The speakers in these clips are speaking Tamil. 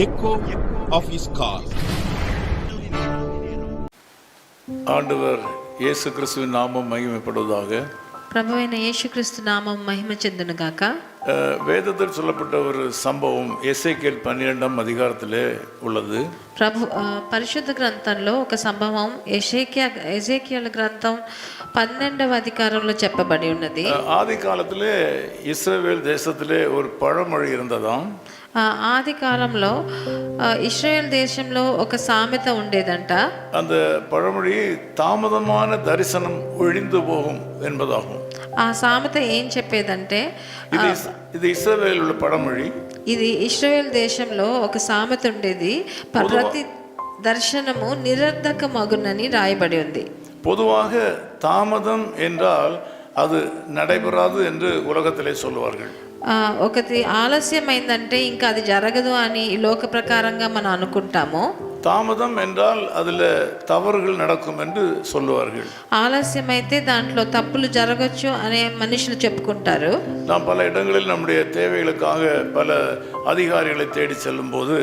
echo of his call. ஆண்டவர் இயேசு கிறிஸ்துவின் நாமம் மகிமைப்படுவதாக ప్రభు అయిన యేసుక్రీస్తు నామం మహిమ చెందును గాక அஹ், வேதத்தில் சொல்லப்பட்ட ஒரு சம்பவம் எஸ்ஐகேல் பன்னிரெண்டாம் அதிகாரத்திலே உள்ளது ప్రభు ఆ, పరిశుద్ధ గ్రంథంలో ఒక సంభవం ఎషేకియా ఎజేకియల్ గ్రంథం పన్నెండవ అధికారంలో చెప్పబడి ఉన్నది அஹ், ஆதி காலத்திலே இஸ்ரவேல் தேசத்திலே ஒரு பழமொழி இருந்ததாம் ఆ, ఆది కాలంలో ఆ, ఇస్రాయేల్ దేశంలో ఒక సామెత ఉండేదంట அந்த பழமொழி தாமதமான தரிசனம் ஒழிந்து போகும் என்பதாகும் ఆ సామెత ఏం చెప్పేదంటే இது இஸ்- இது இஸ்ரவேல் உள்ள பழமொழி ఇది ఇస్రాయేల్ దేశంలో ఒక సామెత ఉండేది ప- ప్రతి దర్శనము నిరర్ధక మగునని రాయబడి ఉంది பொதுவாக தாமதம் என்றால் அது நடைபெறாது என்று உலகத்திலே சொல்லுவார்கள் ఆ, ఒకటి ఆలస్యమైందంటే ఇంకా అది జరగదు అని ఈ లోక ప్రకారంగా మనం అనుకుంటాము தாமதம் என்றால் அதில் தவறுகள் நடக்கும் என்று சொல்லுவார்கள் ఆలస్యమైతే దాంట్లో తప్పులు జరగచ్చు అనే మనుషులు చెప్పుకుంటారు நாம் பல இடங்களில் நம்முடைய தேவைகளுக்காக பல அதிகாரிகளை தேடி செல்லும்போது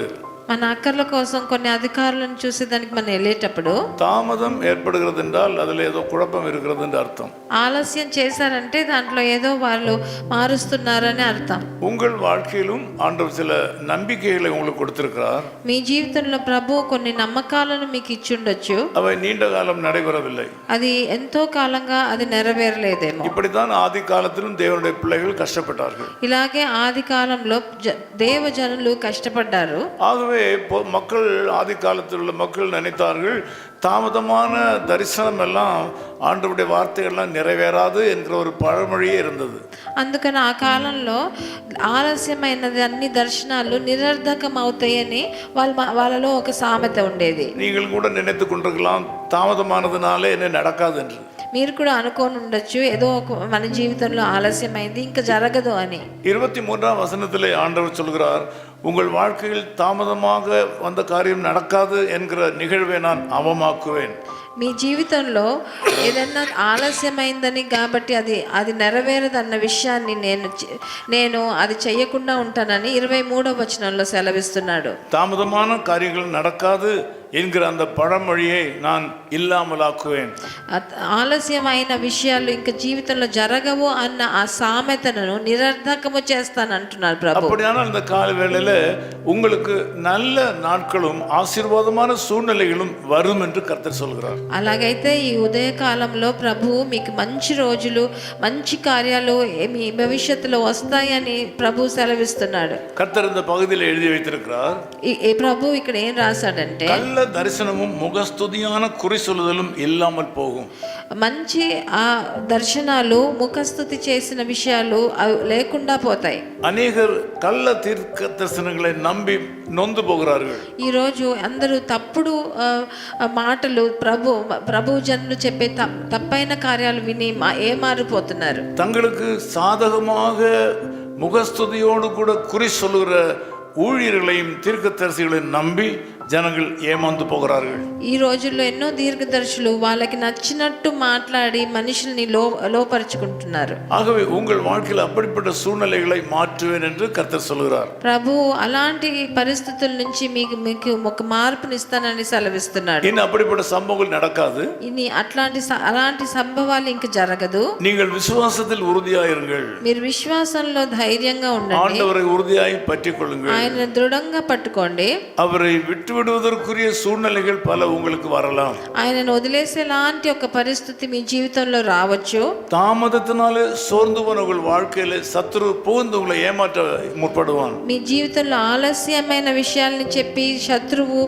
మన అక్కర్ల కోసం కొన్ని అధికారులను చూసి దానికి మనం వెళ్ళేటప్పుడు தாமதம் ஏற்படுகிறது என்றால் அதில் ஏதோ குழப்பம் இருக்கிறது என்று அர்த்தம் ఆలస్యం చేశారంటే దాంట్లో ఏదో వాళ్ళు మారుస్తున్నారని అర్థం உங்கள் வாழ்க்கையிலும் ஆண்டவர் சில நம்பிக்கைகளை உங்களுக்கு கொடுத்திருக்கிறார் మీ జీవితంలో ప్రభు కొన్ని నమ్మకాలను మీకు ఇచ్చుండొచ్చు அவை நீண்ட காலம் நடைபெறவில்லை అది ఎంతో కాలంగా అది నెరవేరలేదేమో இப்படித்தான் ஆதி காலத்திலும் தேவனுடைய பிள்ளைகள் கஷ்டப்பட்டார்கள் ఇలాగే ఆది కాలంలో జ దేవజనులు కష్టపడ్డారు ஆகவே பொ- மக்கள் ஆதி காலத்தில் உள்ள மக்கள் நினைத்தார்கள் தாமதமான தரிசனம் எல்லாம் ஆண்டவருடைய வார்த்தைகள்லாம் நிறைவேறாது என்கிற ஒரு பழமொழியே இருந்தது అందుకని ఆ కాలంలో ఆలస్యమైనది అన్ని దర్శనాలు నిరర్ధకం అవుతాయని వాళ్ళ వాళ్ళలో ఒక సామెత ఉండేది நீங்கள் கூட நினைத்து கொண்டிருக்கலாம் தாமதமானதுனாலே என்ன நடக்காது என்று మీరు కూడా అనుకోని ఉండొచ్చు ఏదో ఒక మన జీవితంలో ఆలస్యమైంది ఇంకా జరగదు అని இருபத்தி மூன்றாம் வசனத்திலே ஆண்டவர் சொல்கிறார் உங்கள் வாழ்க்கையில் தாமதமாக வந்த காரியம் நடக்காது என்கிற நிகழ்வை நான் அவமாக்குவேன். మీ జీవితంలో ఏదన్నా ఆలస్యమైందని కాబట్టి అది అది నెరవేరదన్న విషయాన్ని నేను చె- నేను అది చెయ్యకుండా ఉంటానని ఇరవై మూడవ వచనంలో సెలవిస్తున్నాడు தாமதமான காரியங்கள் நடக்காது என்கிற அந்த பழமொழியை நான் இல்லாமலாக்குவேன் అత- ఆలస్యమైన విషయాలు ఇంకా జీవితంలో జరగవు అన్న ఆ సామెతను నిరర్ధకము చేస్తాను అంటున్నారు ప్రభు அப்படியானால் இந்த கால வேளையில உங்களுக்கு நல்ல நாட்களும் ஆசீர்வாதமான சூழ்நிலைகளும் வரும் என்று கர்த்தர் சொல்கிறார் అలాగైతే ఈ ఉదయ కాలంలో ప్రభు మీకు మంచి రోజులు మంచి కార్యాలు ఏ- మీ భవిష్యత్తులో వస్తాయని ప్రభు సెలవిస్తున్నాడు கர்த்தர் இந்த பகுதியில் எழுதி வைத்திருக்கிறார் ఈ- ఈ ప్రభు ఇక్కడ ఏం రాశాడంటే நல்ல தரிசனமும் முகஸ்துதியான குறி சொல்லுதலும் இல்லாமல் போகும் మంచి ఆ దర్శనాలు ముఖస్థుతి చేసిన విషయాలు అవి లేకుండా పోతాయి அநேகர் கள்ள தீர்க்க தரிசனங்களை நம்பி நொந்து போகிறார்கள் ఈరోజు అందరూ తప్పుడు ఆ, ఆ మాటలు ప్రభు ప్రభు జనులు చెప్పే త- తప్పైన కార్యాలు విని మా ఏమారిపోతున్నారు தங்களுக்கு சாதகமாக முகஸ்துதியோடு கூட குறி சொல்லுகிற ஊழியர்களையும் தீர்க்கதரிசிகளையும் நம்பி ஜனங்கள் ஏமாந்து போகிறார்கள் ఈ రోజుల్లో ఎన్నో దీర్ఘదర్శులు వాళ్ళకి నచ్చినట్టు మాట్లాడి మనుషుల్ని లో లోపరుచుకుంటున్నారు ஆகவே உங்கள் வாழ்க்கையில் அப்படிப்பட்ட சூழ்நிலைகளை மாற்றுவேன் என்று கர்த்தர் சொல்கிறார் ప్రభు అలాంటి పరిస్థితుల నుంచి మీకు మీకు ఒక మార్పునిస్తానని సెలవిస్తున్నాడు இன்னும் அப்படிப்பட்ட சம்பவங்கள் நடக்காது ఇన్ని అట్లాంటి స- అలాంటి సంభవాలు ఇంక జరగదు நீங்கள் விசுவாசத்தில் உறுதியாயிருங்கள் మీరు విశ్వాసంలో ధైర్యంగా ఉండండి ஆண்டவரை உறுதியாய் பற்றிக் கொள்ளுங்கள் ఆయన దృఢంగా పట్టుకోండి அவரை விட்டு விடுவதற்குரிய சூழ்நிலைகள் பல உங்களுக்கு வரலாம் ఆయనను వదిలేసేలాంటి ఒక పరిస్థితి మీ జీవితంలో రావచ్చు தாமதத்தினாலே சோர்ந்து போன உங்கள் வாழ்க்கையில சத்துரு புகுந்து உங்களை ஏமாற்ற முற்படுவான் మీ జీవితంలో ఆలస్యమైన విషయాల్ని చెప్పి శత్రువు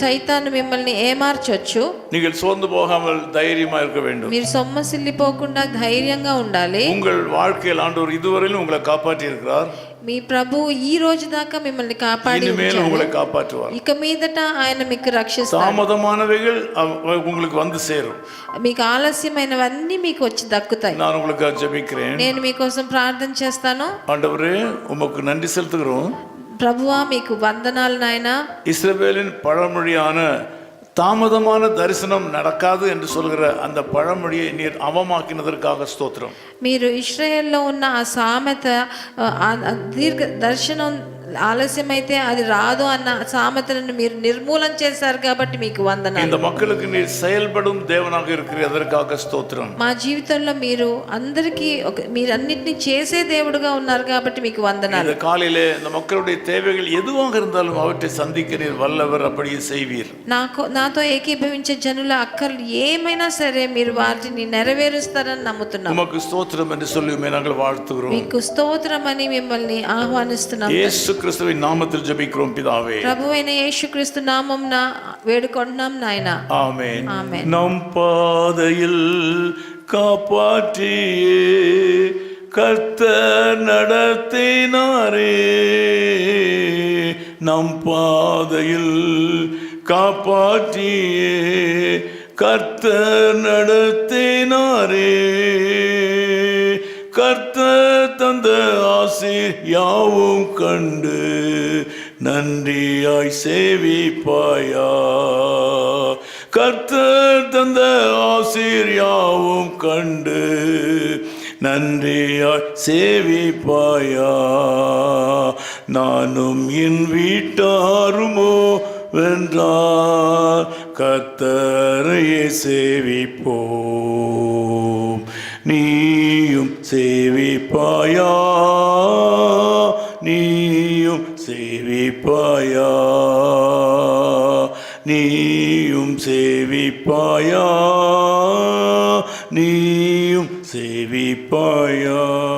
సైతాన్ని మిమ్మల్ని ఏమార్చొచ్చు நீங்கள் சோர்ந்து போகாமல் தைரியமா இருக்க வேண்டும் మీరు సొమ్మసిల్లిపోకుండా ధైర్యంగా ఉండాలి உங்கள் வாழ்க்கையில் ஆண்டவர் இதுவரையிலும் உங்களை காப்பாற்றி இருக்கிறார் మీ ప్రభు ఈ రోజు దాకా మిమ్మల్ని కాపాడి இனிமேல் ఉంచాడు. உங்களை காப்பாற்றுவார் ఇక మీదట ఆయన మీకు రక్షిస్తాడు தாமதமானவைகள் அவ- உங்களுக்கு வந்து சேரும் మీకు ఆలస్యమైనవన్నీ మీకు వచ్చి దక్కుతాయి நான் உங்களுக்கு ஜெபிக்கிறேன் నేను మీకోసం ప్రార్థన చేస్తాను ஆண்டவரே உமக்கு நன்றி செலுத்துகிறோம் ప్రభువా మీకు వందనాలు నాయనా இஸ்ரவேலின் பழமொழியான தாமதமான தரிசனம் நடக்காது என்று சொல்கிற அந்த பழமொழியை நீர் அவமாக்கினதற்காக ஸ்தோத்திரம் మీరు ఇస్రాయేల్లో ఉన్న ఆ సామెత ఆ, ఆ దీర్ఘ దర్శనం ఆలస్యమైతే అది రాదు అన్న సామెతలను మీరు నిర్మూలన చేశారు కాబట్టి మీకు వందనాలు இந்த மக்களுக்கு நீ செயல்படும் தேவனாக இருக்கிற அதற்காக ஸ்தோத்திரம் మా జీవితంలో మీరు అందరికీ ఒక మీరన్నిటిని చేసే దేవుడుగా ఉన్నారు కాబట్టి మీకు వందనాలు இந்த காலையிலே இந்த மக்களுடைய தேவைகள் எதுவாக இருந்தாலும் அவற்றை சந்திக்க நீர் வல்லவர் அப்படியே செய்வீர் నాకు నాతో ఏకీభవించే జనుల అక్కర్లు ఏమైనా సరే మీరు వాటిని నెరవేరుస్తారని నమ్ముతున్నాం உமக்கு ஸ்தோத்திரம் என்று சொல்லுமே நாங்கள் வாழ்த்துகிறோம் మీకు స్తోత్రం అని మిమ్మల్ని ఆహ్వానిస్తున్నాం இயேசு கிறிஸ்துவின் நாமத்தில் ஜெபிக்கிறோம் பிதாவே ప్రభువైన యేసుక్రీస్తు నామం వేడుకుంటున్నాం నాయన ஆமென் ஆமென். நம் பாதையில் காப்பாற்றியே கர்த்தர் நடத்தினாரே நம் பாதையில் காப்பாற்றியே கர்த்தர் நடத்தினாரே ஆசீர் யாவும் கண்டு நன்றியாய் சேவிப்பாயா. கர்த்தர் தந்த ஆசீர் யாவும் கண்டு நன்றியாய் சேவிப்பாயா. நானும் என் வீட்டாருமோ வென்றார் கத்தரையே சேவிப்போம். நீயும் சேவிப்பாயா. சேவிப்பாயா? நீயும் சேவிப்பாயா? நீயும் சேவிப்பாயா?